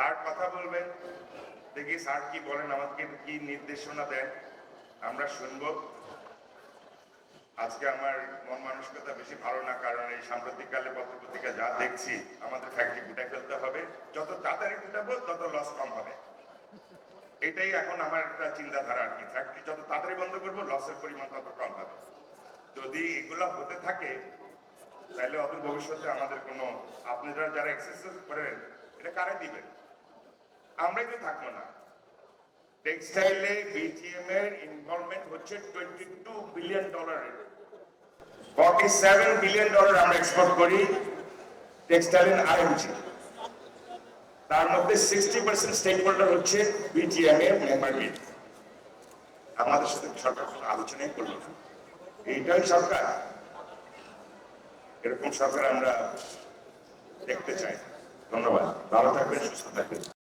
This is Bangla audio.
স্যার কথা বলবেন? দেখি স্যার কি বলেন, আমাকে কি নির্দেশনা দেন? আমরা শুনব। আজকে আমার মন মানসিকতা বেশি ভালো না, কারণ এই সাম্প্রতিককালে পত্রপত্রিকা যা দেখছি, আমাদের ফ্যাক্টরি গুটাই ফেলতে হবে। যত তাড়াতাড়ি গুটাবো, তত লস কম হবে। এটাই এখন আমার একটা চিন্তাধারা আর কি। ফ্যাক্টরি যত তাড়াতাড়ি বন্ধ করব লসের পরিমাণ তত কম হবে। যদি এগুলো হতে থাকে, তাহলে অত ভবিষ্যতে আমাদের কোনো, আপনারা যারা এক্সারসাইজ করেন, এটা কারে দিবেন? আমরাই তো থাকব না। টেক্সটাইলে বিজিএম এর ইনভলভমেন্ট হচ্ছে টোয়েন্টি টু বিলিয়ন ডলারের ফর্টি সেভেন বিলিয়ন ডলার আমরা এক্সপোর্ট করি টেক্সটাইল এন্ড আরএমজি তার মধ্যে সিক্সটি পার্সেন্ট স্টেক হোল্ডার হচ্ছে বিজিএম এর মেম্বার বিল আমাদের সাথে সরকার কোনো আলোচনাই করল না। এইটাই সরকার। এরকম সরকার আমরা দেখতে চাই। ধন্যবাদ। ভালো থাকবেন, সুস্থ থাকবেন।